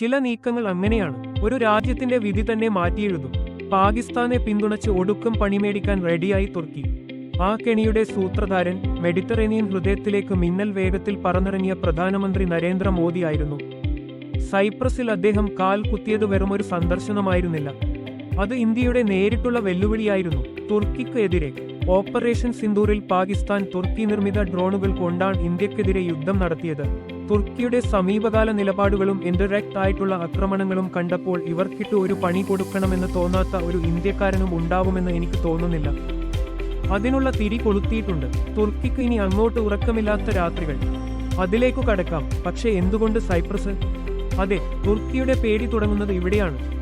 ചില നീക്കങ്ങൾ അങ്ങനെയാണ്. ഒരു രാജ്യത്തിന്റെ വിധി തന്നെ മാറ്റിയെഴുതും. പാകിസ്ഥാനെ പിന്തുണച്ച് ഒടുക്കം പണിമേടിക്കാൻ റെഡിയായി തുർക്കി. ആ കെണിയുടെ സൂത്രധാരൻ മെഡിറ്ററേനിയൻ ഹൃദയത്തിലേക്ക് മിന്നൽ വേഗത്തിൽ പറന്നിറങ്ങിയ പ്രധാനമന്ത്രി നരേന്ദ്രമോദിയായിരുന്നു സൈപ്രസിൽ അദ്ദേഹം കാൽ കുത്തിയത് ഒരു സന്ദർശനമായിരുന്നില്ല. അത് ഇന്ത്യയുടെ നേരിട്ടുള്ള വെല്ലുവിളിയായിരുന്നു. തുർക്കിക്ക് എതിരെ ഓപ്പറേഷൻ സിന്ദൂറിൽ പാകിസ്ഥാൻ തുർക്കി നിർമ്മിത ഡ്രോണുകൾ കൊണ്ടാണ് ഇന്ത്യക്കെതിരെ യുദ്ധം നടത്തിയത്. തുർക്കിയുടെ സമീപകാല നിലപാടുകളും ഇൻഡയറക്റ്റ് ആയിട്ടുള്ള ആക്രമണങ്ങളും കണ്ടപ്പോൾ ഇവർക്കിട്ട് ഒരു പണി കൊടുക്കണമെന്ന് തോന്നാത്ത ഒരു ഇന്ത്യക്കാരനും ഉണ്ടാവുമെന്ന് എനിക്ക് തോന്നുന്നില്ല. അതിനുള്ള തിരി കൊളുത്തിയിട്ടുണ്ട്. തുർക്കിക്ക് ഇനി അങ്ങോട്ട് ഉറക്കമില്ലാത്ത രാത്രികൾ. അതിലേക്കു കടക്കാം. പക്ഷേ എന്തുകൊണ്ട് സൈപ്രസ്? അതെ തുർക്കിയുടെ പേടി തുടങ്ങുന്നത് ഇവിടെയാണ്.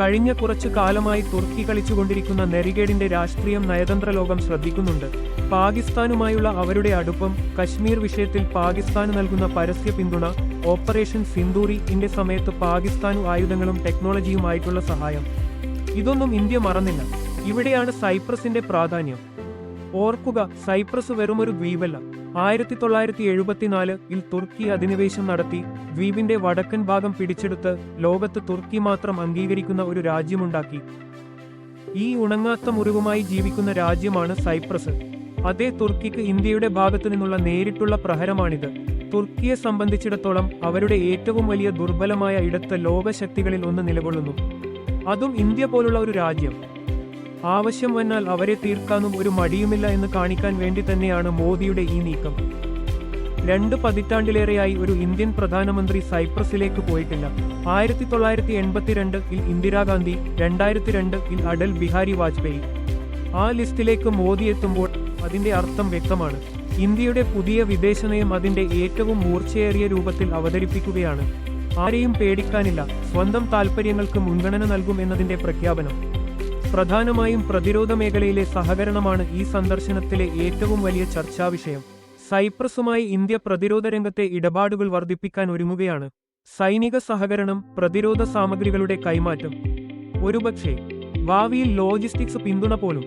കഴിഞ്ഞ കുറച്ചു കാലമായി തുർക്കി കളിച്ചുകൊണ്ടിരിക്കുന്ന നെറിഗേഡിന്റെ രാഷ്ട്രീയം നയതന്ത്ര ലോകം ശ്രദ്ധിക്കുന്നുണ്ട്. പാകിസ്ഥാനുമായുള്ള അവരുടെ അടുപ്പം കശ്മീർ വിഷയത്തിൽ പാകിസ്ഥാന് നൽകുന്ന പരസ്യ പിന്തുണ ഓപ്പറേഷൻ സിന്ദൂരി ഇന്റെ സമയത്ത് പാകിസ്ഥാനു ആയുധങ്ങളും ടെക്നോളജിയുമായിട്ടുള്ള സഹായം. ഇതൊന്നും ഇന്ത്യ മറന്നില്ല. ഇവിടെയാണ് സൈപ്രസിന്റെ പ്രാധാന്യം. ഓർക്കുക സൈപ്രസ് വെറുമൊരു ദ്വീപല്ല. ആയിരത്തി തൊള്ളായിരത്തി എഴുപത്തിനാലിൽ തുർക്കി അധിനിവേശം നടത്തി ദ്വീപിന്റെ വടക്കൻ ഭാഗം പിടിച്ചെടുത്ത് ലോകത്ത് തുർക്കി മാത്രം അംഗീകരിക്കുന്ന ഒരു രാജ്യമുണ്ടാക്കി. ഈ ഉണങ്ങാത്ത മുറിവുമായി ജീവിക്കുന്ന രാജ്യമാണ് സൈപ്രസ്. അതേ തുർക്കിക്ക് ഇന്ത്യയുടെ ഭാഗത്തു നിന്നുള്ള നേരിട്ടുള്ള പ്രഹരമാണിത്. തുർക്കിയെ സംബന്ധിച്ചിടത്തോളം അവരുടെ ഏറ്റവും വലിയ ദുർബലമായ ഇടത്ത് ലോകശക്തികളിൽ ഒന്ന് നിലകൊള്ളുന്നു. അതും ഇന്ത്യ പോലുള്ള ഒരു രാജ്യം. ആവശ്യം വന്നാൽ അവരെ തീർക്കാനും ഒരു മടിയുമില്ല എന്ന് കാണിക്കാൻ വേണ്ടി തന്നെയാണ് മോദിയുടെ ഈ നീക്കം. രണ്ട് പതിറ്റാണ്ടിലേറെയായി ഒരു ഇന്ത്യൻ പ്രധാനമന്ത്രി സൈപ്രസിലേക്ക് പോയിട്ടില്ല. ആയിരത്തി തൊള്ളായിരത്തി എൺപത്തിരണ്ട് ഇന്ദിരാഗാന്ധി രണ്ടായിരത്തി രണ്ട് ഇൽ അടൽ ബിഹാരി വാജ്പേയി. ആ ലിസ്റ്റിലേക്ക് മോദി എത്തുമ്പോൾ അതിന്റെ അർത്ഥം വ്യക്തമാണ്. ഇന്ത്യയുടെ പുതിയ വിദേശനയം അതിന്റെ ഏറ്റവും മൂർച്ചയേറിയ രൂപത്തിൽ അവതരിപ്പിക്കുകയാണ്. ആരെയും പേടിക്കാനില്ല. സ്വന്തം താൽപ്പര്യങ്ങൾക്ക് മുൻഗണന നൽകും എന്നതിന്റെ പ്രഖ്യാപനം. പ്രധാനമായും പ്രതിരോധ മേഖലയിലെ സഹകരണമാണ് ഈ സന്ദർശനത്തിലെ ഏറ്റവും വലിയ ചർച്ചാവിഷയം സൈപ്രസുമായി ഇന്ത്യ പ്രതിരോധ രംഗത്തെ ഇടപാടുകൾ വർദ്ധിപ്പിക്കാൻ ഒരുങ്ങുകയാണ്. സൈനിക സഹകരണം പ്രതിരോധ സാമഗ്രികളുടെ കൈമാറ്റം. ഒരുപക്ഷെ ഭാവിയിൽ ലോജിസ്റ്റിക്സ് പിന്തുണ പോലും.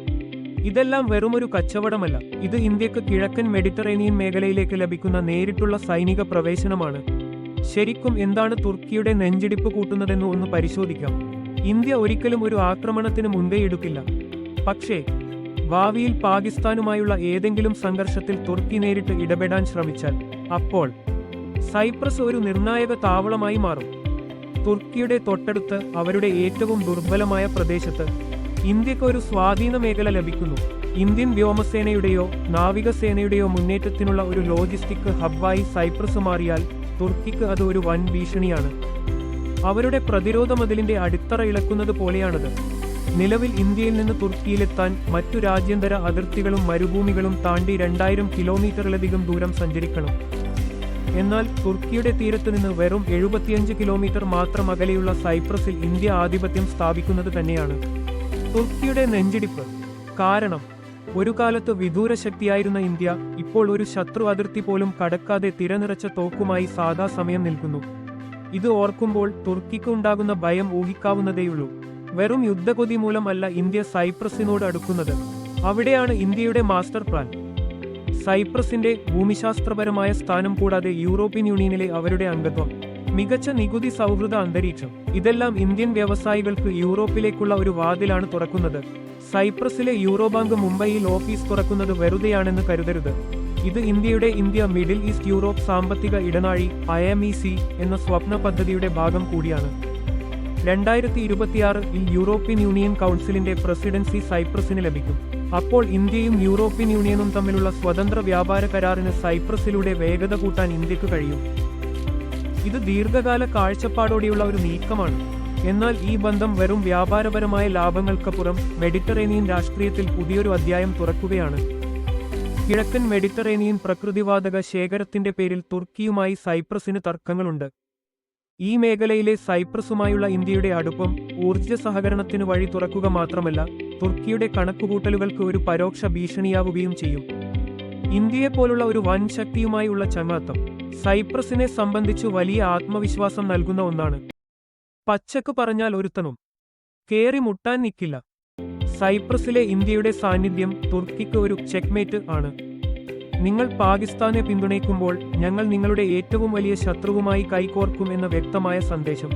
ഇതെല്ലാം വെറുമൊരു കച്ചവടമല്ല. ഇത് ഇന്ത്യയ്ക്ക് കിഴക്കൻ മെഡിറ്ററേനിയൻ മേഖലയിലേക്ക് ലഭിക്കുന്ന നേരിട്ടുള്ള സൈനിക പ്രവേശനമാണ്. ശരിക്കും എന്താണ് തുർക്കിയുടെ നെഞ്ചിടിപ്പ് കൂട്ടുന്നതെന്ന് ഒന്ന് പരിശോധിക്കാം. ഇന്ത്യ ഒരിക്കലും ഒരു ആക്രമണത്തിന് മുൻകൈയെടുക്കില്ല പക്ഷേ ഭാവിയിൽ പാകിസ്ഥാനുമായുള്ള ഏതെങ്കിലും സംഘർഷത്തിൽ തുർക്കി നേരിട്ട് ഇടപെടാൻ ശ്രമിച്ചാൽ അപ്പോൾ സൈപ്രസ് ഒരു നിർണായക താവളമായി മാറും. തുർക്കിയുടെ തൊട്ടടുത്ത് അവരുടെ ഏറ്റവും ദുർബലമായ പ്രദേശത്ത് ഇന്ത്യയ്ക്ക് ഒരു സ്വാധീന മേഖല ലഭിക്കുന്നു. ഇന്ത്യൻ വ്യോമസേനയുടെയോ നാവികസേനയുടെയോ മുന്നേറ്റത്തിനുള്ള ഒരു ലോജിസ്റ്റിക് ഹബ്ബായി സൈപ്രസ് മാറിയാൽ തുർക്കിക്ക് അത് ഒരു വൻ ഭീഷണിയാണ്. അവരുടെ പ്രതിരോധ മതിലിന്റെ അടിത്തറ ഇളക്കുന്നത് പോലെയാണത്. നിലവിൽ ഇന്ത്യയിൽ നിന്ന് തുർക്കിയിലെത്താൻ മറ്റു രാജ്യാന്തര അതിർത്തികളും മരുഭൂമികളും താണ്ടി രണ്ടായിരം കിലോമീറ്ററിലധികം ദൂരം സഞ്ചരിക്കണം. എന്നാൽ തുർക്കിയുടെ തീരത്ത് നിന്ന് വെറും എഴുപത്തിയഞ്ച് കിലോമീറ്റർ മാത്രം അകലെയുള്ള സൈപ്രസിൽ ഇന്ത്യ ആധിപത്യം സ്ഥാപിക്കുന്നത് തന്നെയാണ്. തുർക്കിയുടെ നെഞ്ചിടിപ്പ്. കാരണം ഒരു കാലത്ത് വിദൂര ശക്തിയായിരുന്ന ഇന്ത്യ ഇപ്പോൾ ഒരു ശത്രു അതിർത്തി പോലും കടക്കാതെ തിരനിറച്ച തോക്കുമായി സാധാ സമയം നിൽക്കുന്നു. ഇത് ഓർക്കുമ്പോൾ തുർക്കിക്ക് ഉണ്ടാകുന്ന ഭയം ഊഹിക്കാവുന്നതേയുള്ളൂ. വെറും യുദ്ധകൊതി മൂലമല്ല ഇന്ത്യ സൈപ്രസിനോട് അടുക്കുന്നത്. അവിടെയാണ് ഇന്ത്യയുടെ മാസ്റ്റർ പ്ലാൻ. സൈപ്രസിന്റെ ഭൂമിശാസ്ത്രപരമായ സ്ഥാനം കൂടാതെ യൂറോപ്യൻ യൂണിയനിലെ അവരുടെ അംഗത്വം. മികച്ച നികുതി സൗഹൃദ അന്തരീക്ഷം. ഇതെല്ലാം ഇന്ത്യൻ വ്യവസായികൾക്ക് യൂറോപ്പിലേക്കുള്ള ഒരു വാതിലാണ് തുറക്കുന്നത്. സൈപ്രസിലെ യൂറോ ബാങ്ക് മുംബൈയിൽ ഓഫീസ് തുറക്കുന്നത് വെറുതെയാണെന്ന് കരുതരുത്. ഇത് ഇന്ത്യയുടെ ഇന്ത്യ മിഡിൽ ഈസ്റ്റ് യൂറോപ്പ് സാമ്പത്തിക ഇടനാഴി ഐ എം ഇ സി എന്ന സ്വപ്ന പദ്ധതിയുടെ ഭാഗം കൂടിയാണ്. രണ്ടായിരത്തി ഇരുപത്തിയാറിൽ യൂറോപ്യൻ യൂണിയൻ കൗൺസിലിന്റെ പ്രസിഡൻസി സൈപ്രസിന് ലഭിക്കും. അപ്പോൾ ഇന്ത്യയും യൂറോപ്യൻ യൂണിയനും തമ്മിലുള്ള സ്വതന്ത്ര വ്യാപാര കരാറിന് സൈപ്രസിലൂടെ വേഗത കൂട്ടാൻ ഇന്ത്യയ്ക്ക് കഴിയും. ഇത് ദീർഘകാല കാഴ്ചപ്പാടോടെയുള്ള ഒരു നീക്കമാണ്. എന്നാൽ ഈ ബന്ധം വെറും വ്യാപാരപരമായ ലാഭങ്ങൾക്കപ്പുറം മെഡിറ്ററേനിയൻ രാഷ്ട്രീയത്തിൽ പുതിയൊരു അധ്യായം തുറക്കുകയാണ്. കിഴക്കൻ മെഡിറ്ററേനിയൻ പ്രകൃതിവാതക ശേഖരത്തിന്റെ പേരിൽ തുർക്കിയുമായി സൈപ്രസിന് തർക്കങ്ങളുണ്ട്. ഈ മേഖലയിലെ സൈപ്രസുമായുള്ള ഇന്ത്യയുടെ അടുപ്പം ഊർജ സഹകരണത്തിന് വഴി തുറക്കുക മാത്രമല്ല തുർക്കിയുടെ കണക്കുകൂട്ടലുകൾക്ക് ഒരു പരോക്ഷ ഭീഷണിയാവുകയും ചെയ്യും. ഇന്ത്യയെപ്പോലുള്ള ഒരു വൻ ശക്തിയുമായുള്ള ചങ്ങാത്തം സൈപ്രസിനെ സംബന്ധിച്ച് വലിയ ആത്മവിശ്വാസം നൽകുന്ന ഒന്നാണ്. പച്ചക്ക് പറഞ്ഞാൽ ഒരുത്തനും കേറി മുട്ടാൻ നിൽക്കില്ല സൈപ്രസിലെ ഇന്ത്യയുടെ സാന്നിധ്യം തുർക്കിക്ക് ഒരു ചെക്ക്മേറ്റ് ആണ്. നിങ്ങൾ പാകിസ്ഥാനെ പിന്തുണയ്ക്കുമ്പോൾ ഞങ്ങൾ നിങ്ങളുടെ ഏറ്റവും വലിയ ശത്രുവുമായി കൈകോർക്കും എന്ന വ്യക്തമായ സന്ദേശം.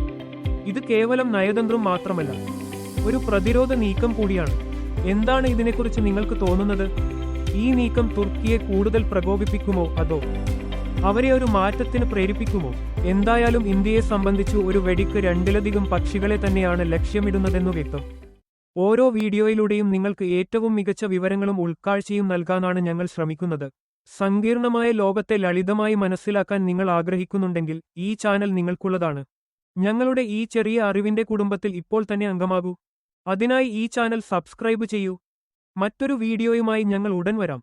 ഇത് കേവലം നയതന്ത്രം മാത്രമല്ല ഒരു പ്രതിരോധ നീക്കം കൂടിയാണ്. എന്താണ് ഇതിനെക്കുറിച്ച് നിങ്ങൾക്ക് തോന്നുന്നത്? ഈ നീക്കം തുർക്കിയെ കൂടുതൽ പ്രകോപിപ്പിക്കുമോ അതോ അവരെ ഒരു മാറ്റത്തിന് പ്രേരിപ്പിക്കുമോ? എന്തായാലും ഇന്ത്യയെ സംബന്ധിച്ചു ഒരു വെടിക്ക് രണ്ടിലധികം പക്ഷികളെ തന്നെയാണ് ലക്ഷ്യമിടുന്നതെന്നു വ്യക്തം. ഓരോ വീഡിയോയിലൂടെയും നിങ്ങൾക്ക് ഏറ്റവും മികച്ച വിവരങ്ങളും ഉൾക്കാഴ്ചയും നൽകാനാണ് ഞങ്ങൾ ശ്രമിക്കുന്നത്. സങ്കീർണമായ ലോകത്തെ ലളിതമായി മനസ്സിലാക്കാൻ നിങ്ങൾ ആഗ്രഹിക്കുന്നുണ്ടെങ്കിൽ ഈ ചാനൽ നിങ്ങൾക്കുള്ളതാണ്. ഞങ്ങളുടെ ഈ ചെറിയ അറിവിന്റെ കുടുംബത്തിൽ ഇപ്പോൾ തന്നെ അംഗമാകൂ. അതിനായി ഈ ചാനൽ സബ്സ്ക്രൈബ് ചെയ്യൂ. മറ്റൊരു വീഡിയോയുമായി ഞങ്ങൾ ഉടൻ വരാം.